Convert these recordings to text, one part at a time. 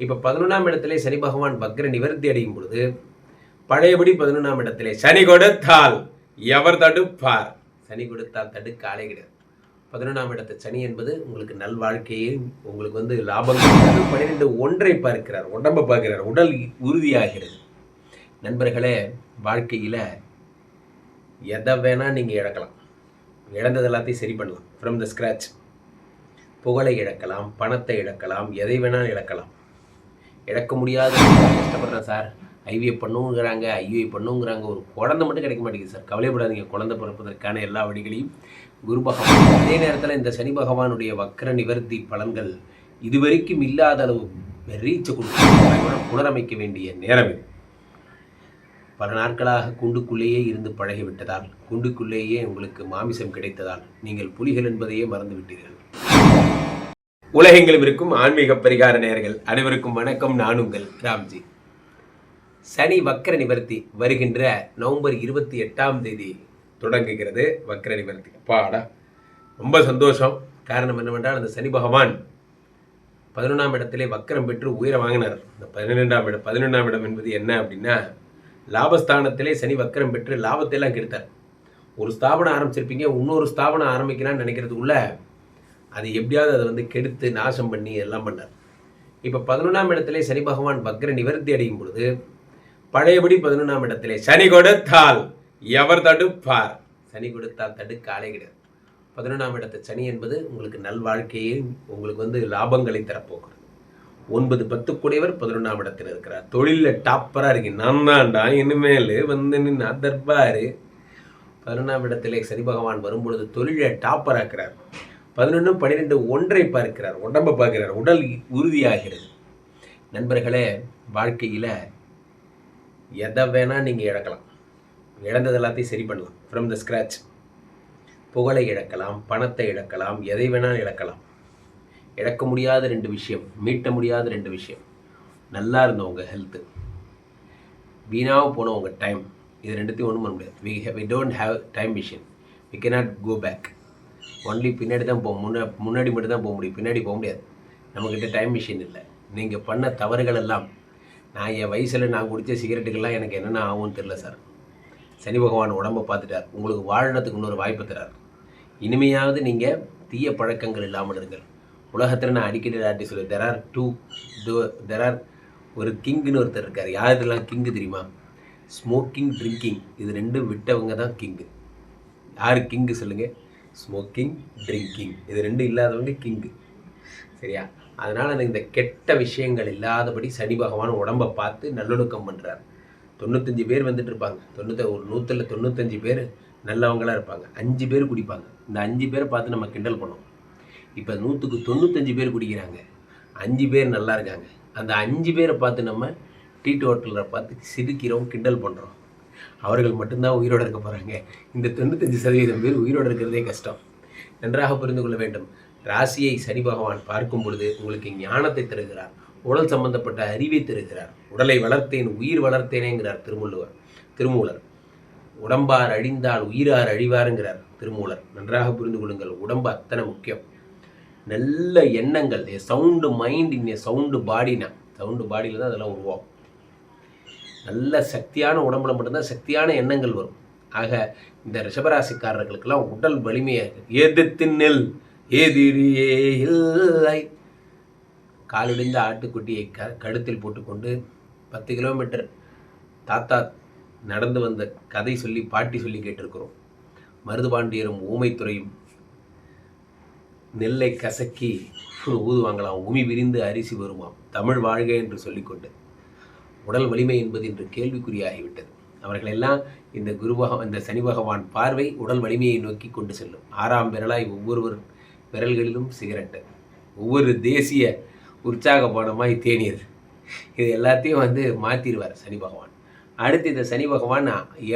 இப்போ பதினொன்றாம் இடத்திலே சனி பகவான் வக்ர நிவர்த்தி அடையும் பொழுது பழையபடி பதினொன்றாம் இடத்திலே சனி கொடுத்தால் எவர் தடுப்பார்? சனி கொடுத்தால் தடுக்க ஆளே கிடையாது. பதினொன்றாம் இடத்து சனி என்பது உங்களுக்கு நல் வாழ்க்கையை உங்களுக்கு வந்து லாபங்கள் பன்னிரெண்டு ஒன்றை பார்க்கிறார் உடம்பை பார்க்கிறார் உடல் உறுதியாகிறது. நண்பர்களே வாழ்க்கையில் எதை வேணால் நீங்கள் இழக்கலாம். இழந்தது எல்லாத்தையும் சரி பண்ணலாம். ஃப்ரம் த ஸ்க்ராச் புகழை இழக்கலாம் பணத்தை இழக்கலாம் எதை வேணாலும் இழக்கலாம். இழக்க முடியாத கஷ்டப்படுறேன் சார். ஐவிஐ பண்ணுங்கிறாங்க ஐவிஐ பண்ணுங்கிறாங்க. ஒரு குழந்தை மட்டும் கிடைக்க மாட்டேங்குது சார். கவலைப்படாதீங்க. குழந்தை பிறப்பதற்கான எல்லா வழிகளையும் குரு பகவான் அதே நேரத்தில் இந்த சனி பகவானுடைய வக்கர நிவர்த்தி பலன்கள் இதுவரைக்கும் இல்லாத அளவு ரீச் கொடுத்து புனரமைக்க வேண்டிய நேரம் பல நாட்களாக குண்டுக்குள்ளேயே இருந்து பழகிவிட்டதால் குண்டுக்குள்ளேயே உங்களுக்கு மாமிசம் கிடைத்ததால் நீங்கள் புலிகள் என்பதையே மறந்துவிட்டீர்கள். உலகெங்கிலும் இருக்கும் ஆன்மீக பரிகார நேர்கள் அனைவருக்கும் வணக்கம். நான் உங்கள் ராம்ஜி. சனி வக்கர நிவர்த்தி வருகின்ற நவம்பர் இருபத்தி எட்டாம் தேதி தொடங்குகிறது. வக்கர நிவர்த்தி. அப்பாடா ரொம்ப சந்தோஷம். காரணம் என்னவென்றால் அந்த சனி பகவான் பதினொன்றாம் இடத்திலே வக்கரம் பெற்று உயிரை வாங்கினார். இந்த பதினெண்டாம் இடம் பதினொன்றாம் இடம் என்பது என்ன அப்படின்னா லாபஸ்தானத்திலே சனி வக்கரம் பெற்று லாபத்தை எல்லாம் கெடுத்தார். ஒரு ஸ்தாபனம் ஆரம்பிச்சிருப்பீங்க இன்னொரு ஸ்தாபனம் ஆரம்பிக்கலாம்னு நினைக்கிறதுக்குள்ள அது எப்படியாவது அதை வந்து கெடுத்து நாசம் பண்ணி எல்லாம் பண்ணார். இப்போ பதினொன்றாம் இடத்திலே சனி பகவான் வக்ர நிவர்த்தி அடையும் பொழுது பழையபடி பதினொன்றாம் இடத்திலே சனி கொடுத்தால் எவர் தடுப்பார்? சனி கொடுத்தால் தடுக்க ஆளே கிடையாது. பதினொன்றாம் இடத்து சனி என்பது உங்களுக்கு நல்வாழ்க்கையை உங்களுக்கு வந்து லாபங்களை தரப்போகிறது. ஒன்பது பத்து கூடியவர் பதினொன்றாம் இடத்தில் இருக்கிறார். தொழிலில் டாப்பராக இருக்கு நான் தான்டா இனிமேல் வந்து நின்று தர்பாரு பதினொன்றாம் இடத்திலே சனி பகவான் வரும்பொழுது தொழிலை டாப்பராக்கிறார் பதினொன்று பன்னிரெண்டு ஒன்றை பார்க்கிறார் உடம்பை பார்க்கிறார் உடல் உறுதியாகிறது. நண்பர்களே வாழ்க்கையில் எதை வேணால் நீங்கள் இழக்கலாம். இழந்தது எல்லாத்தையும் சரி பண்ணலாம். ஃப்ரம் த ஸ்க்ராட்ச் புகழை இழக்கலாம் பணத்தை இழக்கலாம் எதை வேணாலும் இழக்கலாம். இழக்க முடியாத ரெண்டு விஷயம் மீட்ட முடியாத ரெண்டு விஷயம். நல்லா இருந்தவங்க உங்கள் ஹெல்த்து வீணாக போன உங்கள் டைம் இது ரெண்டுத்தையும் ஒன்றும் பண்ண முடியாது. We we don't have time machine we not go back only பின்னாடி தான் போக முன்னா முன்னாடி மட்டும் தான் போக முடியும். பின்னாடி போக முடியாது. நம்மக்கிட்ட டைம் மிஷின் இல்லை. நீங்கள் பண்ண தவறுகள் எல்லாம் நான் என் வயசில் நான் குடித்த சிகரெட்டுக்கெல்லாம் எனக்கு என்னென்ன ஆகும்னு தெரில சார். சனி பகவான் உடம்பை பார்த்துட்டார். உங்களுக்கு வாழறதுக்கு இன்னொரு வாய்ப்பு தரார். இனிமையாவது நீங்கள் தீய பழக்கங்கள் இல்லாமல் இருங்கள். உலகத்தில் நான் அடிக்கடி ஆட்டி சொல்லி there are two there are ஒரு கிங்குன்னு ஒருத்தர் இருக்கார். யார் இதெல்லாம் கிங்கு தெரியுமா? ஸ்மோக்கிங் ட்ரிங்கிங் இது ரெண்டும் விட்டவங்க தான் கிங்கு. யார் கிங்கு சொல்லுங்கள் ஸ்மோக்கிங் ட்ரிங்கிங் இது ரெண்டும் இல்லாதவங்க கிங்கு சரியா? அதனால் எனக்கு இந்த கெட்ட விஷயங்கள் இல்லாதபடி சனி பகவான் உடம்பை பார்த்து நல்லொழுக்கம் பண்ணுறார் தொண்ணூத்தஞ்சு பேர் வந்துட்டு இருப்பாங்க தொண்ணூத்த ஒரு நூற்றில் தொண்ணூத்தஞ்சு பேர் நல்லவங்களாக இருப்பாங்க. அஞ்சு பேர் குடிப்பாங்க. இந்த அஞ்சு பேரை பார்த்து நம்ம கிண்டல் பண்ணோம் இப்போ நூற்றுக்கு தொண்ணூத்தஞ்சு பேர் குடிக்கிறாங்க. அஞ்சு பேர் நல்லா இருக்காங்க. அந்த அஞ்சு பேரை பார்த்து நம்ம டீ ஹோட்டலில் பார்த்து சிரிக்கிறோம் கிண்டல் பண்ணுறோம் அவர்கள் மட்டும்தான் உயிரோடு இருக்க போகிறாங்க இந்த தொண்ணூத்தஞ்சு சதவீதம் பேர் உயிரோடு இருக்கிறதே கஷ்டம். நன்றாக புரிந்து கொள்ள வேண்டும். ராசியை சனி பகவான் பார்க்கும் பொழுது உங்களுக்கு ஞானத்தை தருகிறார். உடல் சம்பந்தப்பட்ட அறிவை தருகிறார். உடலை வளர்த்தேன் உயிர் வளர்த்தேனேங்கிறார் திருமூலவர் திருமூலர். உடம்பார் அழிந்தால் உயிரார் அழிவாருங்கிறார் திருமூலர். நன்றாக புரிந்து கொள்ளுங்கள். உடம்பு அத்தனை முக்கியம். நல்ல எண்ணங்கள் a sound mind in a sound பாடினா சவுண்டு பாடியில் தான் அதெல்லாம் உருவாகும். நல்ல சக்தியான உடம்புல மட்டும்தான் சக்தியான எண்ணங்கள் வரும். ஆக இந்த ரிஷபராசிக்காரர்களுக்கெல்லாம் உடல் வலிமையாக எதிர்த்து நெல். எதிரியே இல்லை. காலிடிந்த ஆட்டுக்குட்டியை க கழுத்தில் போட்டுக்கொண்டு பத்து கிலோமீட்டர் தாத்தா நடந்து வந்த கதை சொல்லி பாட்டி சொல்லி கேட்டிருக்கிறோம். மருதுபாண்டியரும் ஊமைத்துறையும் நெல்லை கசக்கி ஊதுவாங்களாம். உமி விரிந்து அரிசி வருமாம். தமிழ் வாழ்க என்று சொல்லிக்கொண்டு. உடல் வலிமை என்பது இன்று கேள்விக்குறியாகிவிட்டது. அவர்களெல்லாம் இந்த குரு இந்த சனி பகவான் பார்வை உடல் வலிமையை நோக்கி கொண்டு செல்லும். ஆறாம் விரலாய் ஒவ்வொருவர் விரல்களிலும் சிகரெட்டு. ஒவ்வொரு தேசிய உற்சாக பானமாய் தேநீர். இது எல்லாத்தையும் வந்து மாற்றிடுவார் சனி பகவான். அடுத்து இந்த சனி பகவான்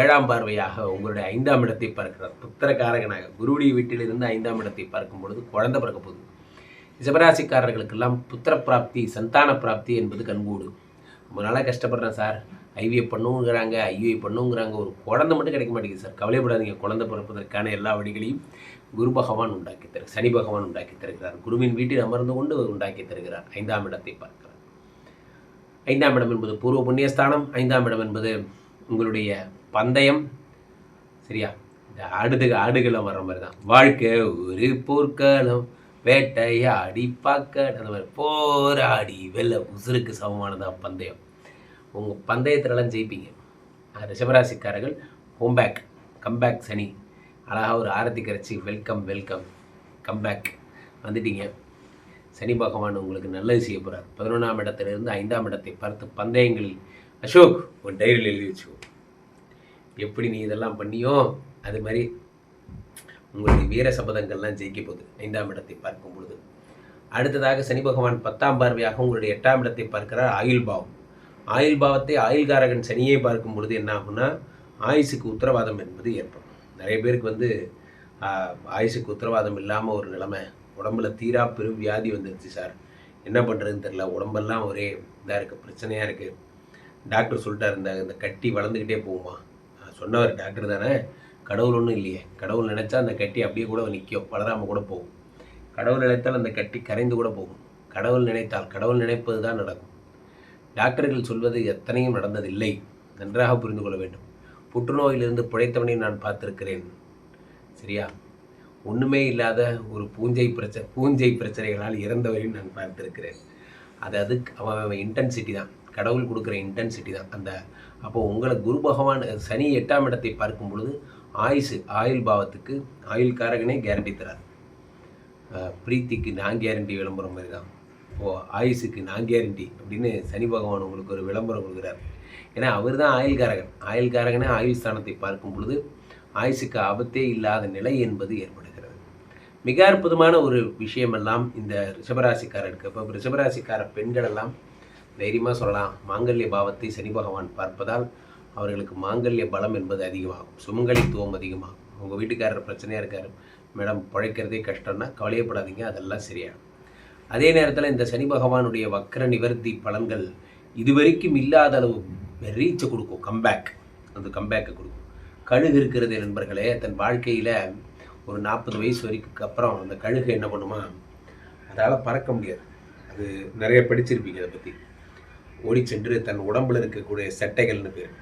ஏழாம் பார்வையாக உங்களுடைய ஐந்தாம் இடத்தை பார்க்கிறார். புத்திரக்காரகனாக குருவுடைய வீட்டிலிருந்து ஐந்தாம் இடத்தை பார்க்கும் பொழுது குழந்தை பிறக்க போகுது. ரிஷபராசிக்காரர்களுக்கெல்லாம் புத்திர பிராப்தி சந்தான பிராப்தி என்பது கண்கூடு ரொம்ப நாளாக கஷ்டப்படுறேன் சார். ஐவிஎஃப் பண்ணுங்கிறாங்க ஐவிஐ பண்ணுங்கிறாங்க. ஒரு குழந்தை மட்டும் கிடைக்க மாட்டேங்குது சார். கவலைப்படாதீங்க. குழந்தை பிறப்பதற்கான எல்லா வழிகளையும் குரு பகவான் உண்டாக்கி தரு சனி பகவான் உண்டாக்கி தருகிறார். குருவின் வீட்டில் அமர்ந்து கொண்டு உண்டாக்கி தருகிறார். ஐந்தாம் இடத்தை பார்க்கிறார். ஐந்தாம் இடம் என்பது பூர்வ புண்ணியஸ்தானம். ஐந்தாம் இடம் என்பது உங்களுடைய பந்தயம். சரியா? இந்த ஆடுது ஆடுகளை வர்ற மாதிரி தான். வாழ்க்கை ஒரு போர்க்காலம் வேட்டையாடி பார்க்க போராடி வெள்ள உசுருக்கு சமமானதான் பந்தயம். உங்கள் பந்தயத்திலலாம் ஜெயிப்பீங்க. ரிஷபராசிக்காரர்கள் ஹோம்பேக் கம்பேக் சனி. அழகாக ஒரு ஆரத்தி கரைச்சி வெல்கம் வெல்கம் கம்பேக் வந்துட்டீங்க. சனி பகவான் உங்களுக்கு நல்லது செய்ய போகிறார் பதினொன்றாம் இடத்திலிருந்து ஐந்தாம் இடத்தை பார்த்து பந்தயங்களில். அசோக் உன் டைரியில் எழுதி வச்சுக்கோ. எப்படி நீ இதெல்லாம் பண்ணியோ அது மாதிரி உங்களுடைய வீர சபதங்கள்லாம் ஜெயிக்க போகுது. ஐந்தாம் இடத்தை பார்க்கும் பொழுது. அடுத்ததாக சனி பகவான் பத்தாம் பார்வையாக உங்களுடைய எட்டாம் இடத்தை பார்க்கிறார் ஆயுள் பாவம். ஆயுள் பாவத்தை ஆயுள்காரகன் சனியை பார்க்கும் பொழுது என்ன ஆகும்னா ஆயுசுக்கு உத்தரவாதம் என்பது ஏற்படும். நிறைய பேருக்கு வந்து ஆஹ், ஆயுசுக்கு உத்தரவாதம் இல்லாமல் ஒரு நிலைமை. உடம்புல தீரா பெரும் வியாதி வந்துருச்சு சார். என்ன பண்ணுறதுன்னு தெரில உடம்பெல்லாம் ஒரே இதாக இருக்குது பிரச்சனையாக இருக்குது டாக்டர் சொல்லிட்டார் இந்த இந்த கட்டி வளர்ந்துக்கிட்டே போகுமா. சொன்னவர் டாக்டர் தானே. கடவுள் ஒன்றும் இல்லையே. கடவுள் நினைச்சா அந்த கட்டி அப்படியே கூட நிற்கும் வளராமல் கூட போகும். கடவுள் நினைத்தால் அந்த கட்டி கரைந்து கூட போகும். கடவுள் நினைத்தால் கடவுள் நினைப்பது தான் நடக்கும். டாக்டர்கள் சொல்வது எத்தனையும் நடந்ததில்லை. நன்றாக புரிந்து கொள்ள வேண்டும். புற்றுநோயிலிருந்து பிழைத்தவனை நான் பார்த்திருக்கிறேன். சரியா? ஒன்றுமே இல்லாத ஒரு பூஞ்சை பிரச்சனை பூஞ்சை பிரச்சனைகளால் இறந்தவரையும் நான் பார்த்திருக்கிறேன். அது அதுக்கு அவன் அவன் இன்டென்சிட்டி தான். கடவுள் கொடுக்குற இன்டென்சிட்டி தான். அந்த அப்போது உங்களை குரு பகவான் சனி எட்டாம் இடத்தை பார்க்கும் பொழுது ஆயுசு ஆயுள் பாவத்துக்கு ஆயுள் காரகனே கேரண்டி தரார் பிரீத்திக்கு நான் கேரண்டி விளம்பரம் மாதிரி தான் ஓ ஆயுசுக்கு நான் கேரண்டி அப்படின்னு சனி பகவான் உங்களுக்கு ஒரு விளம்பரம் கொடுக்குறார். ஏன்னா அவர் தான் ஆயுள்காரகன். ஆயுள்காரகனே ஆயுள் ஸ்தானத்தை பார்க்கும் பொழுது ஆயுசுக்கு ஆபத்தே இல்லாத நிலை என்பது ஏற்படுகிறது. மிக அற்புதமான ஒரு விஷயமெல்லாம் இந்த ரிஷபராசிக்காரருக்கு. இப்போ ரிஷபராசிக்கார பெண்கள் எல்லாம் தைரியமாக சொல்லலாம். மாங்கல்ய பாவத்தை சனி பகவான் பார்ப்பதால் அவர்களுக்கு மாங்கல்ய பலம் என்பது அதிகமாகும். சுமங்கலித்துவம் அதிகமாகும். உங்கள் வீட்டுக்காரர் பிரச்சனையாக இருக்கார். மேடம் பிழைக்கிறதே கஷ்டம்னா கவலையப்படாதீங்க அதெல்லாம் சரியாகும் அதே நேரத்தில் இந்த சனி பகவானுடைய வக்கர நிவர்த்தி பலன்கள் இதுவரைக்கும் இல்லாத அளவு ரீச்சை கொடுக்கும். கம்பேக் அந்த கம்பேக்கை கொடுக்கும். கழுகு இருக்கிறது நண்பர்களே தன் வாழ்க்கையில் ஒரு நாற்பது வயசு வரைக்கும் அப்புறம் அந்த கழுகு என்ன பண்ணுமா? அதால் பறக்க முடியாது. அது நிறைய படிச்சிருப்பீங்க அதை பற்றி ஓடி சென்று தன் உடம்பில் இருக்கக்கூடிய சட்டைகள்னு பேர்.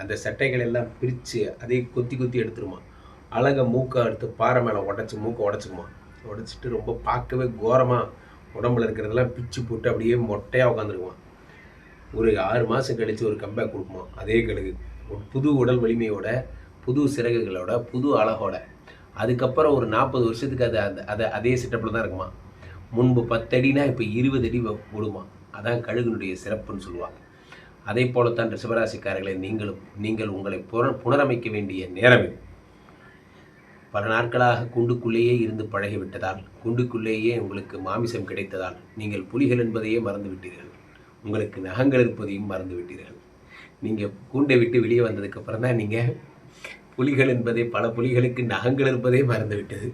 அந்த சட்டைகள் எல்லாம் பிரித்து அதை கொத்தி கொத்தி எடுத்துருமா. அழகை மூக்கை எடுத்து பாறை மேலே உடச்சி மூக்கை உடச்சிக்குமா. உடச்சிட்டு ரொம்ப பார்க்கவே கோரமாக உடம்புல இருக்கிறதெல்லாம் பிச்சு போட்டு அப்படியே மொட்டையாக உட்காந்துருக்குமா ஒரு ஆறு மாதம் கழித்து ஒரு கம்பேக் கொடுக்குமா. அதே கழுகு ஒரு புது உடல் வலிமையோட புது சிறகுகளோட புது அழகோட. அதுக்கப்புறம் ஒரு நாற்பது வருஷத்துக்கு அது அந்த அதை அதே செட்டப்பில் தான் இருக்குமா. முன்பு பத்தடினா இப்போ இருபது அடி வ- விடுமா அதான் கழுகுனுடைய சிறப்புன்னு சொல்லுவாங்க. அதே போலத்தான் ரிஷபராசிக்காரர்களை நீங்களும் நீங்கள் உங்களை புற புனரமைக்க வேண்டிய நேரம் இது. பல நாட்களாக குண்டுக்குள்ளேயே இருந்து பழகிவிட்டதால் குண்டுக்குள்ளேயே உங்களுக்கு மாமிசம் கிடைத்ததால் நீங்கள் புலிகள் என்பதையே மறந்து விட்டீர்கள் உங்களுக்கு நகங்கள் இருப்பதையும் மறந்து விட்டீர்கள் நீங்கள் கூண்டை விட்டு வெளியே வந்ததுக்கு அப்புறம் தான் நீங்கள் புலிகள் என்பதே பல புலிகளுக்கு நகங்கள் இருப்பதே மறந்துவிட்டது.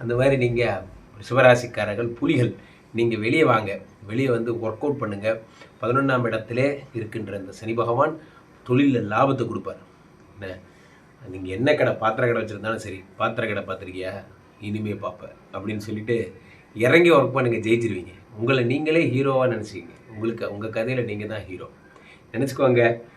அந்த மாதிரி நீங்கள் சிவராசிக்காரர்கள் புலிகள் நீங்கள் வெளியே வாங்க. வெளியே வந்து ஒர்க் அவுட் பண்ணுங்கள் பதினொன்றாம் இடத்திலே இருக்கின்ற இந்த சனி பகவான் தொழிலில் லாபத்தை கொடுப்பார். என்ன? நீங்கள் என்ன கடை பாத்திர கடை வச்சுருந்தாலும் சரி பாத்திர கடை பார்த்துருக்கியா? இனிமே பார்ப்பேன் அப்படின்னு சொல்லிட்டு இறங்கி ஒர்க் பண்ணுங்கள் ஜெயிச்சிருவீங்க. உங்களை நீங்களே ஹீரோவாக நினச்சிக்கிங்க. உங்களுக்கு உங்கள் கதையில் நீங்கள் தான் ஹீரோ நினச்சிக்கோங்க